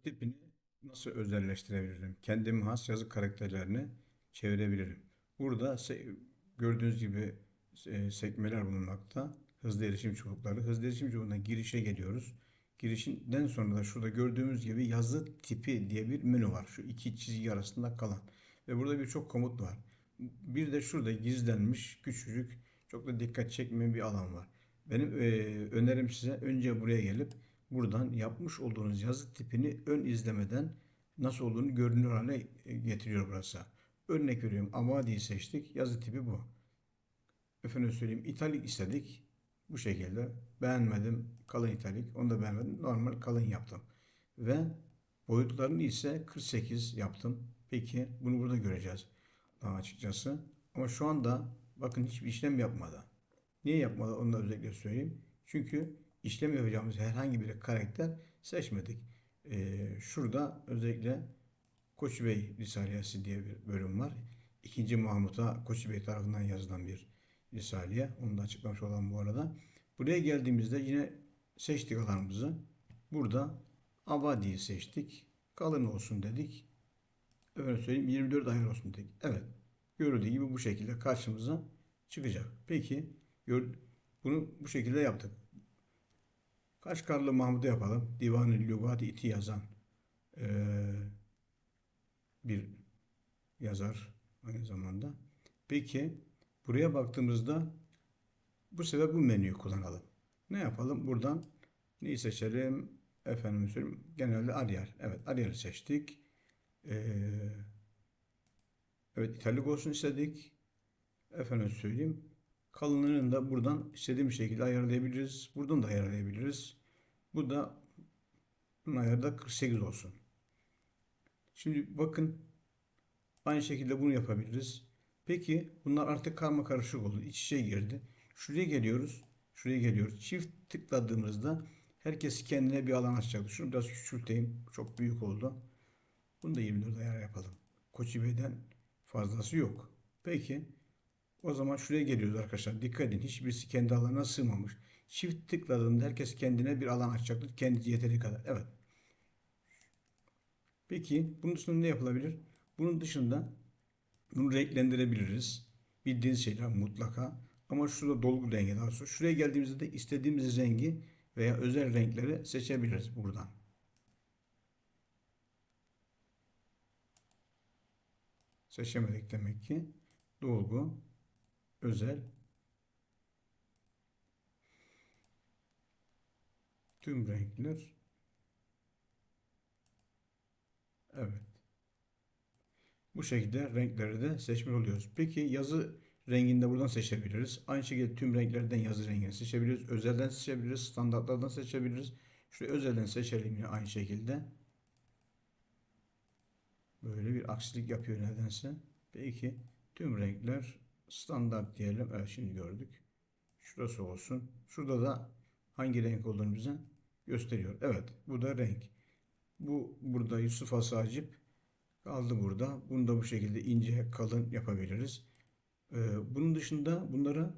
yazı tipini nasıl özelleştirebilirim? Kendime has yazı karakterlerini çevirebilirim. Burada gördüğünüz gibi e, sekmeler bulunmakta. Hızlı erişim çubukları. Hızlı erişim çubuğuna girişe geliyoruz. Girişinden sonra da şurada gördüğümüz gibi yazı tipi diye bir menü var. Şu iki çizgi arasında kalan. Ve burada birçok komut var. Bir de şurada gizlenmiş küçücük çok da dikkat çekmeyen bir alan var. Benim e, önerim size önce buraya gelip buradan yapmış olduğunuz yazı tipini ön izlemeden nasıl olduğunu görünür hale e, getiriyor burası. Örnek veriyorum Amadi'yi seçtik. Yazı tipi bu. Efendim söyleyeyim italik istedik. Bu şekilde beğenmedim kalın italik. Onu da beğenmedim. Normal kalın yaptım. Ve boyutlarını ise 48 yaptım. Peki bunu burada göreceğiz. Daha açıkçası. Ama şu anda bakın hiçbir işlem yapmadı. Niye yapmadı onu da özellikle söyleyeyim. Çünkü işlem yapacağımız herhangi bir karakter seçmedik. Ee, şurada özellikle Koç Bey Risaliyesi diye bir bölüm var. İkinci Mahmut'a Koç Bey tarafından yazılan bir Risaliye. Onu da açıklamış olan bu arada. Buraya geldiğimizde yine seçtik alanımızı. Burada Abadi'yi seçtik. Kalın olsun dedik. Öyle söyleyeyim 24 ayar olsun dedik. Evet. Görüldüğü gibi bu şekilde karşımıza çıkacak. Peki bunu bu şekilde yaptık. Kaşgarlı Mahmud'u yapalım. Divan-ı Lügati iti yazan eee, bir yazar aynı zamanda. Peki buraya baktığımızda bu sefer bu menüyü kullanalım. Ne yapalım? Buradan neyi seçelim? Efendim söyleyeyim. Genelde Arial. Evet Arial'i seçtik. Ee, evet italik olsun istedik. Efendim söyleyeyim. Kalınlığını da buradan istediğim şekilde ayarlayabiliriz. Buradan da ayarlayabiliriz. Bu da bunun ayarı da 48 olsun. Şimdi bakın aynı şekilde bunu yapabiliriz. Peki bunlar artık karma karışık oldu. İç içe girdi. Şuraya geliyoruz. Şuraya geliyoruz. Çift tıkladığımızda herkes kendine bir alan açacak. Şunu biraz küçülteyim. Çok büyük oldu. Bunu da 24 ayar yapalım. Koçi Bey'den fazlası yok. Peki o zaman şuraya geliyoruz arkadaşlar. Dikkat edin. Hiçbirisi kendi alanına sığmamış. Çift tıkladığında herkes kendine bir alan açacaktır. Kendi yeteri kadar. Evet. Peki bunun dışında ne yapılabilir? Bunun dışında bunu renklendirebiliriz. Bildiğiniz şeyler mutlaka. Ama şurada dolgu rengi daha sonra. Şuraya geldiğimizde de istediğimiz rengi veya özel renkleri seçebiliriz buradan. Seçemedik demek ki. Dolgu, özel, tüm renkler. Evet. Bu şekilde renkleri de seçmiş oluyoruz. Peki yazı rengini de buradan seçebiliriz. Aynı şekilde tüm renklerden yazı rengini seçebiliriz. Özelden seçebiliriz. Standartlardan seçebiliriz. Şuraya özelden seçelim yine aynı şekilde. Böyle bir aksilik yapıyor nedense. Peki tüm renkler standart diyelim. Evet şimdi gördük. Şurası olsun. Şurada da hangi renk olduğunu bize gösteriyor. Evet bu da renk. Bu burada Yusuf Asacip kaldı burada. Bunu da bu şekilde ince kalın yapabiliriz. Ee, bunun dışında bunlara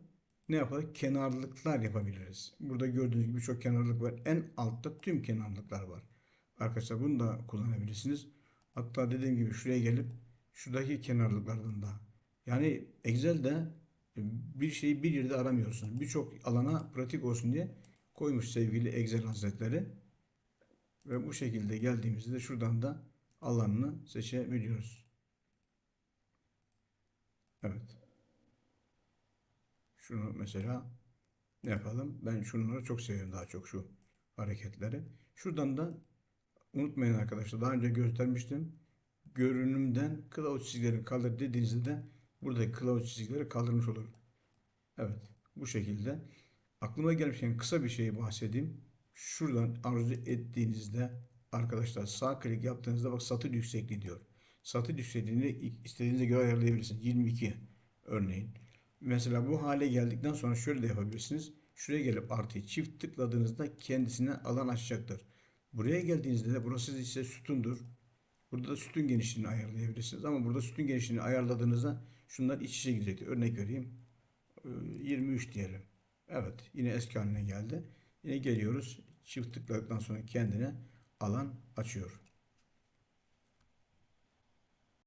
ne yapalım? Kenarlıklar yapabiliriz. Burada gördüğünüz gibi çok kenarlık var. En altta tüm kenarlıklar var. Arkadaşlar bunu da kullanabilirsiniz. Hatta dediğim gibi şuraya gelip şuradaki kenarlıklardan da. Yani Excel'de bir şeyi bir yerde aramıyorsunuz. Birçok alana pratik olsun diye koymuş sevgili Excel Hazretleri. Ve bu şekilde geldiğimizde de şuradan da alanını seçebiliyoruz. Evet. Şunu mesela ne yapalım? Ben şunları çok seviyorum daha çok şu hareketleri. Şuradan da unutmayın arkadaşlar daha önce göstermiştim. Görünümden kılavuz çizgilerini kaldır dediğinizde de buradaki kılavuz çizgileri kaldırmış olur. Evet bu şekilde. Aklıma gelmişken kısa bir şey bahsedeyim. Şuradan arzu ettiğinizde arkadaşlar sağ klik yaptığınızda bak satır yüksekliği diyor. Satır yüksekliğini istediğinize göre ayarlayabilirsiniz. 22 örneğin. Mesela bu hale geldikten sonra şöyle de yapabilirsiniz. Şuraya gelip artıyı çift tıkladığınızda kendisine alan açacaktır. Buraya geldiğinizde de burası ise sütundur. Burada da sütun genişliğini ayarlayabilirsiniz. Ama burada sütun genişliğini ayarladığınızda şunlar iç içe gidecektir. Örnek vereyim. Ee, 23 diyelim. Evet yine eski haline geldi. Yine geliyoruz. Çift tıkladıktan sonra kendine alan açıyor.